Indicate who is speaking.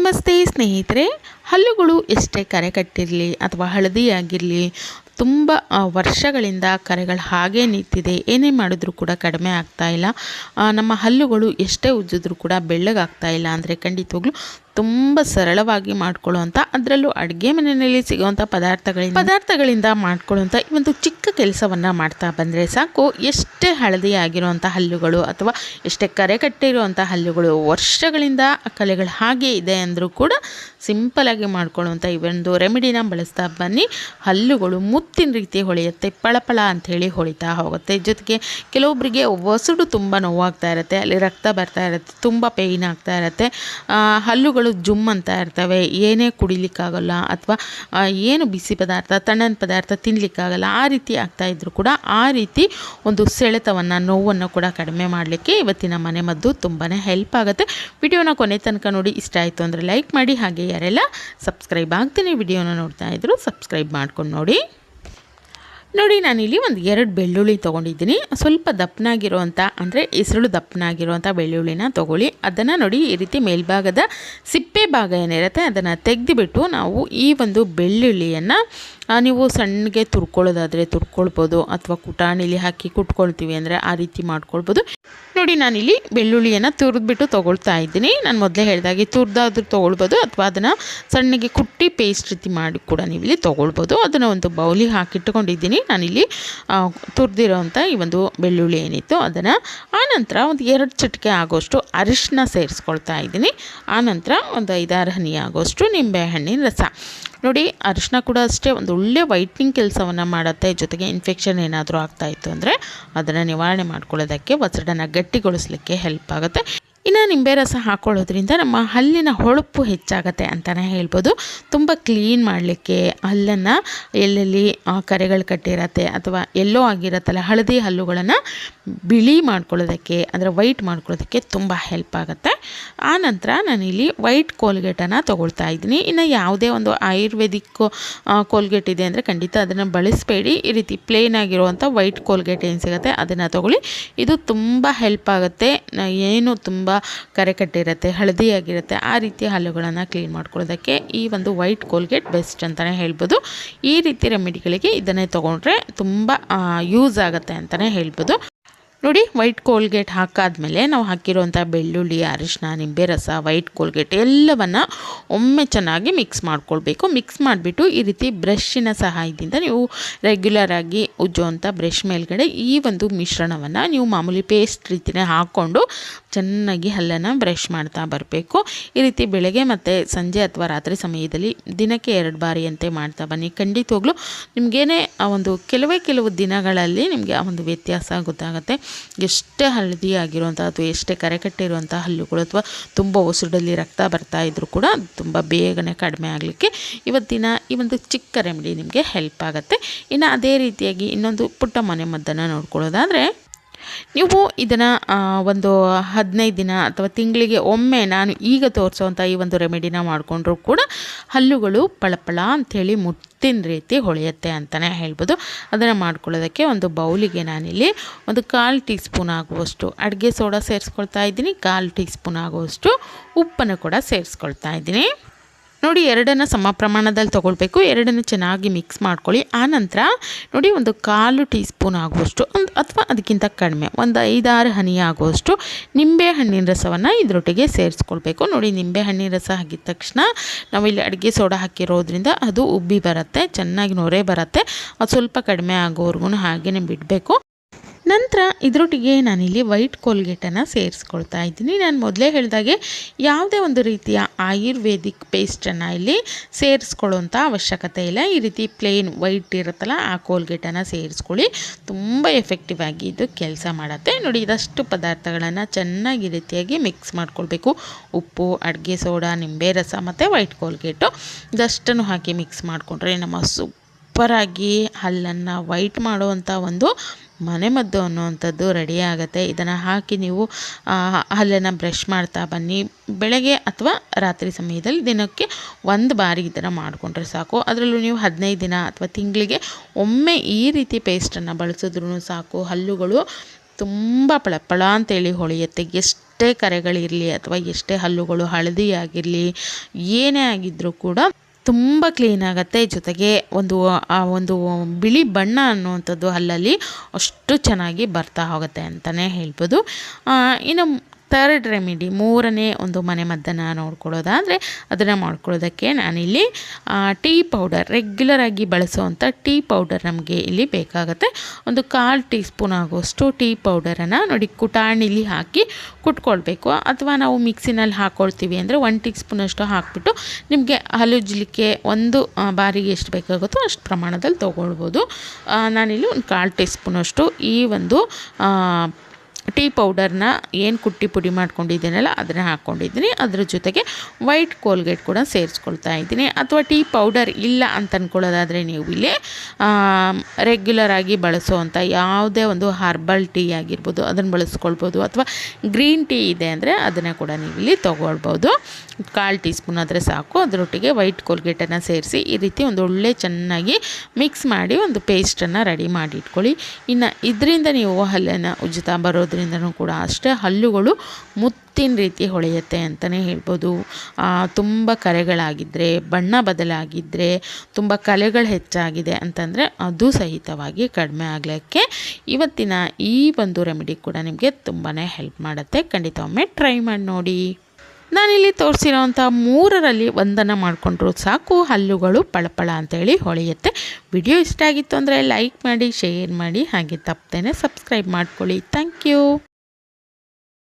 Speaker 1: ನಮಸ್ತೆ ಸ್ನೇಹಿತರೆ, ಹಲ್ಲುಗಳು ಎಷ್ಟೇ ಕರೆ ಕಟ್ಟಿರಲಿ ಅಥವಾ ಹಳದಿ ಆಗಿರಲಿ ತುಂಬ ವರ್ಷಗಳಿಂದ ಕರೆಗಳು ಹಾಗೇ ನಿಂತಿದೆ. ಏನೇ ಮಾಡಿದ್ರೂ ಕೂಡ ಕಡಿಮೆ ಆಗ್ತಾ ಇಲ್ಲ. ನಮ್ಮ ಹಲ್ಲುಗಳು ಎಷ್ಟೇ ಉಜ್ಜಿದ್ರೂ ಕೂಡ ಬೆಳ್ಳಗಾಗ್ತಾ ಇಲ್ಲ. ಅಂದರೆ ಖಂಡಿತವಾಗ್ಲೂ ತುಂಬ ಸರಳವಾಗಿ ಮಾಡ್ಕೊಳ್ಳುವಂಥ ಅದರಲ್ಲೂ ಅಡುಗೆ ಮನೆಯಲ್ಲಿ ಸಿಗುವಂಥ ಪದಾರ್ಥಗಳಿಂದ ಪದಾರ್ಥಗಳಿಂದ ಮಾಡ್ಕೊಳ್ಳುವಂಥ ಈ ಒಂದು ಚಿಕ್ಕ ಕೆಲಸವನ್ನು ಮಾಡ್ತಾ ಬಂದರೆ ಸಾಕು. ಎಷ್ಟೇ ಹಳದಿ ಆಗಿರುವಂಥ ಹಲ್ಲುಗಳು ಅಥವಾ ಎಷ್ಟೇ ಕರೆ ಕಟ್ಟಿರುವಂಥ ಹಲ್ಲುಗಳು ವರ್ಷಗಳಿಂದ ಆ ಕಲೆಗಳು ಹಾಗೆ ಇದೆ ಅಂದರೂ ಕೂಡ ಸಿಂಪಲಾಗಿ ಮಾಡ್ಕೊಳ್ಳುವಂಥ ಈ ಒಂದು ರೆಮಿಡಿನ ಬಳಸ್ತಾ ಬನ್ನಿ. ಹಲ್ಲುಗಳು ಮುತ್ತಿನ ರೀತಿ ಹೊಳೆಯುತ್ತೆ, ಪಳಪಳ ಅಂಥೇಳಿ ಹೊಳಿತಾ ಹೋಗುತ್ತೆ. ಜೊತೆಗೆ ಕೆಲವೊಬ್ಬರಿಗೆ ಒಸಡು ತುಂಬ ನೋವಾಗ್ತಾ ಇರುತ್ತೆ, ಅಲ್ಲಿ ರಕ್ತ ಬರ್ತಾ ಇರುತ್ತೆ, ತುಂಬ ಪೇಯ್ನ್ ಆಗ್ತಾ ಇರುತ್ತೆ. ಹಲ್ಲುಗಳು ಜುಮ್ ಅಂತ ಇರ್ತವೆ, ಏನೇ ಕುಡಿಲಿಕ್ಕಾಗಲ್ಲ ಅಥವಾ ಏನು ಬಿಸಿ ಪದಾರ್ಥ, ತಣ್ಣನ ಪದಾರ್ಥ ತಿನ್ನಲಿಕ್ಕಾಗಲ್ಲ ಆ ರೀತಿ ಆಗ್ತಾ ಇದ್ರೂ ಕೂಡ ಆ ರೀತಿ ಒಂದು ಸೆಳೆತವನ್ನು, ನೋವನ್ನು ಕೂಡ ಕಡಿಮೆ ಮಾಡಲಿಕ್ಕೆ ಇವತ್ತಿನ ಮನೆ ಮದ್ದು ತುಂಬಾ ಹೆಲ್ಪ್ ಆಗುತ್ತೆ. ವಿಡಿಯೋನ ಕೊನೆ ತನಕ ನೋಡಿ, ಇಷ್ಟ ಆಯಿತು ಅಂದರೆ ಲೈಕ್ ಮಾಡಿ ಹಾಗೆ ಯಾರೆಲ್ಲ ಸಬ್ಸ್ಕ್ರೈಬ್ ಆಗ್ತೀನಿ ವಿಡಿಯೋನ ನೋಡ್ತಾ ಇದ್ರು ಸಬ್ಸ್ಕ್ರೈಬ್ ಮಾಡ್ಕೊಂಡು ನೋಡಿ. ನೋಡಿ, ನಾನಿಲ್ಲಿ ಒಂದು ಎರಡು ಬೆಳ್ಳುಳ್ಳಿ ತೊಗೊಂಡಿದ್ದೀನಿ. ಸ್ವಲ್ಪ ದಪ್ಪನಾಗಿರುವಂಥ ಅಂದರೆ ಹೆಸರು ದಪ್ಪನಾಗಿರುವಂಥ ಬೆಳ್ಳುಳ್ಳಿನ ತೊಗೊಳ್ಳಿ. ಅದನ್ನು ನೋಡಿ, ಈ ರೀತಿ ಮೇಲ್ಭಾಗದ ಸಿಪ್ಪೆ ಭಾಗ ಏನಿರುತ್ತೆ, ಅದನ್ನು ತೆಗೆದುಬಿಟ್ಟು ನಾವು ಈ ಒಂದು ಬೆಳ್ಳುಳ್ಳಿಯನ್ನು ನೀವು ಸಣ್ಣಗೆ ತುರ್ಕೊಳ್ಳೋದಾದರೆ ತುರ್ಕೊಳ್ಬೋದು ಅಥವಾ ಕುಟಾಣಿಲಿ ಹಾಕಿ ಕುಟ್ಕೊಳ್ತೀವಿ ಅಂದರೆ ಆ ರೀತಿ ಮಾಡ್ಕೊಳ್ಬೋದು. ನೋಡಿ, ನಾನಿಲ್ಲಿ ಬೆಳ್ಳುಳ್ಳಿಯನ್ನು ತುರಿದ್ಬಿಟ್ಟು ತೊಗೊಳ್ತಾ ಇದ್ದೀನಿ. ನಾನು ಮೊದಲೇ ಹೇಳಿದಾಗೆ ತುರಿದಾದ್ರೂ ತೊಗೊಳ್ಬೋದು ಅಥವಾ ಅದನ್ನು ಸಣ್ಣಗೆ ಕುಟ್ಟಿ ಪೇಸ್ಟ್ ರೀತಿ ಮಾಡಿ ಕೂಡ ನೀವು ಇಲ್ಲಿ ತೊಗೊಳ್ಬೋದು. ಅದನ್ನು ಒಂದು ಬೌಲಿಗೆ ಹಾಕಿಟ್ಟುಕೊಂಡಿದ್ದೀನಿ ನಾನಿಲ್ಲಿ ತುರಿದಿರೋವಂಥ ಈ ಒಂದು ಬೆಳ್ಳುಳ್ಳಿ ಏನಿತ್ತು ಅದನ್ನು ಆನಂತರ ಒಂದು ಎರಡು ಚಿಟಿಕೆ ಆಗೋಷ್ಟು ಅರಿಶಿನ ಸೇರಿಸ್ಕೊಳ್ತಾ ಇದ್ದೀನಿ. ಆನಂತರ ಒಂದು ಐದಾರು ಹನಿ ಆಗೋಷ್ಟು ನಿಂಬೆಹಣ್ಣಿನ ರಸ. ನೋಡಿ ಅರಿಶಿನ ಕೂಡ ಅಷ್ಟೇ ಒಂದು ಒಳ್ಳೆ ವೈಟ್ನಿಂಗ್ ಕೆಲಸವನ್ನು ಮಾಡುತ್ತೆ. ಜೊತೆಗೆ ಇನ್ಫೆಕ್ಷನ್ ಏನಾದರೂ ಆಗ್ತಾಯಿತ್ತು ಅಂದರೆ ಅದನ್ನು ನಿವಾರಣೆ ಮಾಡ್ಕೊಳ್ಳೋದಕ್ಕೆ ಒಸಡನ್ನು ಗಟ್ಟಿಗೊಳಿಸ್ಲಿಕ್ಕೆ ಹೆಲ್ಪ್ ಆಗುತ್ತೆ. ಇನ್ನು ನಿಂಬೆ ರಸ ಹಾಕ್ಕೊಳ್ಳೋದ್ರಿಂದ ನಮ್ಮ ಹಲ್ಲಿನ ಹೊಳಪು ಹೆಚ್ಚಾಗತ್ತೆ ಅಂತಲೇ ಹೇಳ್ಬೋದು. ತುಂಬ ಕ್ಲೀನ್ ಮಾಡಲಿಕ್ಕೆ ಹಲ್ಲನ್ನು ಎಲ್ಲೆಲ್ಲಿ ಕರೆಗಳು ಕಟ್ಟಿರತ್ತೆ ಅಥವಾ ಎಲ್ಲೋ ಆಗಿರತ್ತಲ್ಲ ಹಳದಿ ಹಲ್ಲುಗಳನ್ನು ಬಿಳಿ ಮಾಡ್ಕೊಳ್ಳೋದಕ್ಕೆ, ಅಂದರೆ ವೈಟ್ ಮಾಡ್ಕೊಳ್ಳೋದಕ್ಕೆ ತುಂಬ ಹೆಲ್ಪ್ ಆಗುತ್ತೆ. ಆನಂತರ ನಾನಿಲ್ಲಿ ವೈಟ್ ಕೋಲ್ಗೇಟನ್ನು ತೊಗೊಳ್ತಾ ಇದ್ದೀನಿ. ಇನ್ನು ಯಾವುದೇ ಒಂದು ಆಯುರ್ವೇದಿಕ್ ಕೋಲ್ಗೇಟ್ ಇದೆ ಅಂದರೆ ಖಂಡಿತ ಅದನ್ನು ಬಳಸಬೇಡಿ. ಈ ರೀತಿ ಪ್ಲೇನ್ ಆಗಿರುವಂಥ ವೈಟ್ ಕೋಲ್ಗೇಟ್ ಏನು ಸಿಗುತ್ತೆ ಅದನ್ನು ತೊಗೊಳ್ಳಿ. ಇದು ತುಂಬ ಹೆಲ್ಪ್ ಆಗುತ್ತೆ. ಏನು ತುಂಬ ಕರೆ ಕಟ್ಟಿರುತ್ತೆ, ಹಳದಿಯಾಗಿರುತ್ತೆ, ಆ ರೀತಿ ಹಲ್ಲುಗಳನ್ನು ಕ್ಲೀನ್ ಮಾಡ್ಕೊಳ್ಳೋದಕ್ಕೆ ಈ ಒಂದು ವೈಟ್ ಕೋಲ್ಗೇಟ್ ಬೆಸ್ಟ್ ಅಂತಲೇ ಹೇಳ್ಬೋದು. ಈ ರೀತಿ ರೆಮಿಡಿಗಳಿಗೆ ಇದನ್ನೇ ತೊಗೊಂಡ್ರೆ ತುಂಬ ಯೂಸ್ ಆಗುತ್ತೆ ಅಂತಲೇ ಹೇಳ್ಬೋದು. ನೋಡಿ ವೈಟ್ ಕೋಲ್ಗೇಟ್ ಹಾಕಾದ್ಮೇಲೆ ನಾವು ಹಾಕಿರುವಂಥ ಬೆಳ್ಳುಳ್ಳಿ ಅರಿಶಿನ ನಿಂಬೆ ರಸ ವೈಟ್ ಕೋಲ್ಗೇಟ್ ಎಲ್ಲವನ್ನು ಒಮ್ಮೆ ಚೆನ್ನಾಗಿ ಮಿಕ್ಸ್ ಮಾಡ್ಕೊಳ್ಬೇಕು. ಮಿಕ್ಸ್ ಮಾಡಿಬಿಟ್ಟು ಈ ರೀತಿ ಬ್ರಷ್ಷಿನ ಸಹಾಯದಿಂದ ನೀವು ರೆಗ್ಯುಲರ್ ಆಗಿ ಉಜ್ಜುವಂಥ ಬ್ರಷ್ ಮೇಲ್ಗಡೆ ಈ ಒಂದು ಮಿಶ್ರಣವನ್ನು ನೀವು ಮಾಮೂಲಿ ಪೇಸ್ಟ್ ರೀತಿಯೇ ಹಾಕ್ಕೊಂಡು ಚೆನ್ನಾಗಿ ಹಲ್ಲನ್ನು ಬ್ರಷ್ ಮಾಡ್ತಾ ಬರಬೇಕು. ಈ ರೀತಿ ಬೆಳಗ್ಗೆ ಮತ್ತು ಸಂಜೆ ಅಥವಾ ರಾತ್ರಿ ಸಮಯದಲ್ಲಿ ದಿನಕ್ಕೆ ಎರಡು ಬಾರಿಯಂತೆ ಮಾಡ್ತಾ ಬನ್ನಿ. ಖಂಡಿತವಾಗ್ಲೂ ನಿಮಗೇನೆ ಆ ಒಂದು ಕೆಲವೇ ಕೆಲವು ದಿನಗಳಲ್ಲಿ ನಿಮಗೆ ಆ ಒಂದು ವ್ಯತ್ಯಾಸ ಗೊತ್ತಾಗುತ್ತೆ. ಎಷ್ಟೇ ಹಳದಿ ಆಗಿರುವಂಥ ಅಥವಾ ಎಷ್ಟೇ ಕರೆಕಟ್ಟಿರುವಂಥ ಹಲ್ಲುಗಳು ಅಥವಾ ತುಂಬ ಉಸಿರಲ್ಲಿ ರಕ್ತ ಬರ್ತಾ ಇದ್ರೂ ಕೂಡ ತುಂಬ ಬೇಗನೆ ಕಡಿಮೆ ಆಗಲಿಕ್ಕೆ ಇವತ್ತಿನ ಈ ಒಂದು ಚಿಕ್ಕ ರೆಮಿಡಿ ನಿಮಗೆ ಹೆಲ್ಪ್ ಆಗುತ್ತೆ. ಇನ್ನು ಅದೇ ರೀತಿಯಾಗಿ ಇನ್ನೊಂದು ಪುಟ್ಟ ಮನೆ ಮದ್ದನ್ನು ನೋಡ್ಕೊಳ್ಳೋದಾದರೆ ನೀವು ಇದನ್ನು ಒಂದು ಹದಿನೈದು ದಿನ ಅಥವಾ ತಿಂಗಳಿಗೆ ಒಮ್ಮೆ ನಾನು ಈಗ ತೋರಿಸೋವಂಥ ಈ ಒಂದು ರೆಮಿಡಿನ ಮಾಡಿಕೊಂಡ್ರೂ ಕೂಡ ಹಲ್ಲುಗಳು ಪಳಪಳ ಅಂಥೇಳಿ ಮುತ್ತಿನ ರೀತಿ ಹೊಳೆಯುತ್ತೆ ಅಂತಲೇ ಹೇಳ್ಬೋದು. ಅದನ್ನು ಮಾಡ್ಕೊಳ್ಳೋದಕ್ಕೆ ಒಂದು ಬೌಲಿಗೆ ನಾನಿಲ್ಲಿ ಒಂದು ಕಾಲು ಟೀ ಸ್ಪೂನ್ ಆಗುವಷ್ಟು ಅಡುಗೆ ಸೋಡಾ ಸೇರಿಸ್ಕೊಳ್ತಾ ಇದ್ದೀನಿ, ಕಾಲು ಟೀ ಸ್ಪೂನ್ ಆಗುವಷ್ಟು ಉಪ್ಪನ್ನು ಕೂಡ ಸೇರಿಸ್ಕೊಳ್ತಾ ಇದ್ದೀನಿ. ನೋಡಿ ಎರಡನ್ನು ಸಮ ಪ್ರಮಾಣದಲ್ಲಿ ತೊಗೊಳ್ಬೇಕು. ಎರಡನ್ನು ಚೆನ್ನಾಗಿ ಮಿಕ್ಸ್ ಮಾಡ್ಕೊಳ್ಳಿ. ಆನಂತರ ನೋಡಿ ಒಂದು ಕಾಲು ಟೀ ಸ್ಪೂನ್ ಆಗುವಷ್ಟು ಒಂದು ಅಥವಾ ಅದಕ್ಕಿಂತ ಕಡಿಮೆ ಒಂದು ಐದಾರು ಹನಿ ಆಗುವಷ್ಟು ನಿಂಬೆ ಹಣ್ಣಿನ ರಸವನ್ನು ಇದರೊಟ್ಟಿಗೆ ಸೇರಿಸ್ಕೊಳ್ಬೇಕು. ನೋಡಿ ನಿಂಬೆ ಹಣ್ಣಿನ ರಸ ಹಾಕಿದ ತಕ್ಷಣ ನಾವಿಲ್ಲಿ ಅಡುಗೆ ಸೋಡಾ ಹಾಕಿರೋದ್ರಿಂದ ಅದು ಉಬ್ಬಿ ಬರುತ್ತೆ, ಚೆನ್ನಾಗಿ ನೊರೆ ಬರುತ್ತೆ. ಅದು ಸ್ವಲ್ಪ ಕಡಿಮೆ ಆಗೋವರೆಗೂ ಹಾಗೇ ಬಿಡಬೇಕು. ನಂತರ ಇದರೊಟ್ಟಿಗೆ ನಾನಿಲ್ಲಿ ವೈಟ್ ಕೋಲ್ಗೇಟನ್ನು ಸೇರಿಸ್ಕೊಳ್ತಾ ಇದ್ದೀನಿ. ನಾನು ಮೊದಲೇ ಹೇಳಿದಾಗೆ ಯಾವುದೇ ಒಂದು ರೀತಿಯ ಆಯುರ್ವೇದಿಕ್ ಪೇಸ್ಟನ್ನು ಇಲ್ಲಿ ಸೇರಿಸ್ಕೊಳ್ಳುವಂಥ ಅವಶ್ಯಕತೆ ಇಲ್ಲ. ಈ ರೀತಿ ಪ್ಲೇನ್ ವೈಟ್ ಇರುತ್ತಲ್ಲ, ಆ ಕೋಲ್ಗೇಟನ್ನು ಸೇರಿಸ್ಕೊಳ್ಳಿ. ತುಂಬ ಎಫೆಕ್ಟಿವ್ ಆಗಿ ಇದು ಕೆಲಸ ಮಾಡುತ್ತೆ. ನೋಡಿ, ಇದಷ್ಟು ಪದಾರ್ಥಗಳನ್ನು ಚೆನ್ನಾಗಿ ರೀತಿಯಾಗಿ ಮಿಕ್ಸ್ ಮಾಡ್ಕೊಳ್ಬೇಕು. ಉಪ್ಪು, ಅಡುಗೆ, ಸೋಡಾ, ನಿಂಬೆ, ರಸ ಮತ್ತು ವೈಟ್ ಕೋಲ್ಗೇಟು. ಇದಷ್ಟನ್ನು ಹಾಕಿ ಮಿಕ್ಸ್ ಮಾಡಿಕೊಂಡ್ರೆ ನಮ್ಮ ಸೂಪರಾಗಿ ಹಲ್ಲನ್ನು ವೈಟ್ ಮಾಡುವಂಥ ಒಂದು ಮನೆಮದ್ದು ಅನ್ನುವಂಥದ್ದು ರೆಡಿ ಆಗುತ್ತೆ. ಇದನ್ನು ಹಾಕಿ ನೀವು ಹಲ್ಲನ್ನು ಬ್ರಷ್ ಮಾಡ್ತಾ ಬನ್ನಿ. ಬೆಳಗ್ಗೆ ಅಥವಾ ರಾತ್ರಿ ಸಮಯದಲ್ಲಿ ದಿನಕ್ಕೆ ಒಂದು ಬಾರಿ ಇದನ್ನು ಮಾಡಿಕೊಂಡ್ರೆ ಸಾಕು. ಅದರಲ್ಲೂ ನೀವು ಹದಿನೈದು ದಿನ ಅಥವಾ ತಿಂಗಳಿಗೆ ಒಮ್ಮೆ ಈ ರೀತಿ ಪೇಸ್ಟನ್ನು ಬಳಸಿದ್ರೂ ಸಾಕು. ಹಲ್ಲುಗಳು ತುಂಬ ಪಳಪಳ ಅಂತೇಳಿ ಹೊಳೆಯುತ್ತೆ. ಎಷ್ಟೇ ಕರೆಗಳಿರಲಿ ಅಥವಾ ಎಷ್ಟೇ ಹಲ್ಲುಗಳು ಹಳದಿ ಆಗಿರಲಿ ಏನೇ ಆಗಿದ್ದರೂ ಕೂಡ ತುಂಬ ಕ್ಲೀನ್ ಆಗುತ್ತೆ. ಜೊತೆಗೆ ಒಂದು, ಆ, ಒಂದು ಬಿಳಿ ಬಣ್ಣ ಅನ್ನುವಂಥದ್ದು ಅಲ್ಲಲ್ಲಿ ಅಷ್ಟು ಚೆನ್ನಾಗಿ ಬರ್ತಾ ಹೋಗುತ್ತೆ ಅಂತಲೇ ಹೇಳ್ಬೋದು. ಇನ್ನು ಥರ್ಡ್ ರೆಮಿಡಿ ಮೂರನೇ ಒಂದು ಮನೆ ಮದ್ದನ್ನು ನೋಡ್ಕೊಳ್ಳೋದಾದರೆ ಅದನ್ನು ಮಾಡ್ಕೊಳ್ಳೋದಕ್ಕೆ ನಾನಿಲ್ಲಿ ಟೀ ಪೌಡರ್ ರೆಗ್ಯುಲರ್ ಆಗಿ ಬಳಸುವಂಥ ಟೀ ಪೌಡರ್ ನಮಗೆ ಇಲ್ಲಿ ಬೇಕಾಗುತ್ತೆ. ಒಂದು ಕಾಲು ಟೀ ಸ್ಪೂನ್ ಆಗುವಷ್ಟು ಟೀ ಪೌಡರನ್ನು ನೋಡಿ ಕುಟಾಣಿಲಿ ಹಾಕಿ ಕುಟ್ಕೊಳ್ಬೇಕು. ಅಥವಾ ನಾವು ಮಿಕ್ಸಿನಲ್ಲಿ ಹಾಕ್ಕೊಳ್ತೀವಿ ಅಂದರೆ ಒನ್ ಟೀ ಸ್ಪೂನಷ್ಟು ಹಾಕಿಬಿಟ್ಟು ನಿಮಗೆ ಹಲುಜ್ಲಿಕ್ಕೆ ಒಂದು ಬಾರಿಗೆ ಎಷ್ಟು ಬೇಕಾಗುತ್ತೋ ಅಷ್ಟು ಪ್ರಮಾಣದಲ್ಲಿ ತೊಗೊಳ್ಬೋದು. ನಾನಿಲ್ಲಿ ಒಂದು ಕಾಲು ಟೀ ಸ್ಪೂನಷ್ಟು ಈ ಒಂದು ಟೀ ಪೌಡರ್ನ ಏನು ಕುಟ್ಟಿ ಪುಡಿ ಮಾಡ್ಕೊಂಡಿದ್ದೀನಲ್ಲ ಅದನ್ನು ಹಾಕ್ಕೊಂಡಿದ್ದೀನಿ. ಅದ್ರ ಜೊತೆಗೆ ವೈಟ್ ಕೋಲ್ಗೇಟ್ ಕೂಡ ಸೇರಿಸ್ಕೊಳ್ತಾ ಇದ್ದೀನಿ. ಅಥವಾ ಟೀ ಪೌಡರ್ ಇಲ್ಲ ಅಂತ ಅಂದ್ಕೊಳ್ಳೋದಾದರೆ ನೀವು ಇಲ್ಲಿ ರೆಗ್ಯುಲರ್ ಆಗಿ ಬಳಸುವಂಥ ಯಾವುದೇ ಒಂದು ಹರ್ಬಲ್ ಟೀ ಆಗಿರ್ಬೋದು, ಅದನ್ನು ಬಳಸ್ಕೊಳ್ಬೋದು, ಅಥವಾ ಗ್ರೀನ್ ಟೀ ಇದೆ ಅಂದರೆ ಅದನ್ನು ಕೂಡ ನೀವು ಇಲ್ಲಿ ತೊಗೊಳ್ಬೋದು. ಕಾಲು ಟೀ ಸ್ಪೂನ್ ಆದರೆ ಸಾಕು. ಅದರೊಟ್ಟಿಗೆ ವೈಟ್ ಕೋಲ್ಗೇಟನ್ನು ಸೇರಿಸಿ ಈ ರೀತಿ ಒಂದು ಒಳ್ಳೆ ಚೆನ್ನಾಗಿ ಮಿಕ್ಸ್ ಮಾಡಿ ಒಂದು ಪೇಸ್ಟನ್ನು ರೆಡಿ ಮಾಡಿ ಇಟ್ಕೊಳ್ಳಿ. ಇನ್ನು ಇದರಿಂದ ನೀವು ಹಲ್ಲನ್ನು ಉಜ್ಜುತ್ತಾ ಬರೋದ್ರಿಂದನೂ ಕೂಡ ಅಷ್ಟೇ ಹಲ್ಲುಗಳು ಮುತ್ತಿನ ರೀತಿ ಹೊಳೆಯುತ್ತೆ ಅಂತಲೇ ಹೇಳ್ಬೋದು. ತುಂಬ ಕರೆಗಳಾಗಿದ್ದರೆ ಬಣ್ಣ ಬದಲಾಗಿದ್ದರೆ ತುಂಬ ಕಲೆಗಳು ಹೆಚ್ಚಾಗಿದೆ ಅಂತಂದರೆ ಅದು ಸಹಿತವಾಗಿ ಕಡಿಮೆ ಆಗಲಿಕ್ಕೆ ಇವತ್ತಿನ ಈ ಒಂದು ರೆಮಿಡಿ ಕೂಡ ನಿಮಗೆ ತುಂಬಾ ಹೆಲ್ಪ್ ಮಾಡುತ್ತೆ. ಖಂಡಿತ ಒಮ್ಮೆ ಟ್ರೈ ಮಾಡಿ ನೋಡಿ. ನಾನಿಲ್ಲಿ ತೋರಿಸಿರೋವಂಥ ಮೂರರಲ್ಲಿ ಒಂದನ್ನು ಮಾಡಿಕೊಂಡ್ರು ಸಾಕು. ಹಲ್ಲುಗಳು ಪಳಪಳ ಅಂತೇಳಿ ಹೊಳೆಯುತ್ತೆ. ವಿಡಿಯೋ ಇಷ್ಟ ಆಗಿತ್ತು ಅಂದರೆ ಲೈಕ್ ಮಾಡಿ, ಶೇರ್ ಮಾಡಿ, ಹಾಗೆ ತಪ್ಪದೇನೆ ಸಬ್ಸ್ಕ್ರೈಬ್ ಮಾಡ್ಕೊಳ್ಳಿ. Thank you.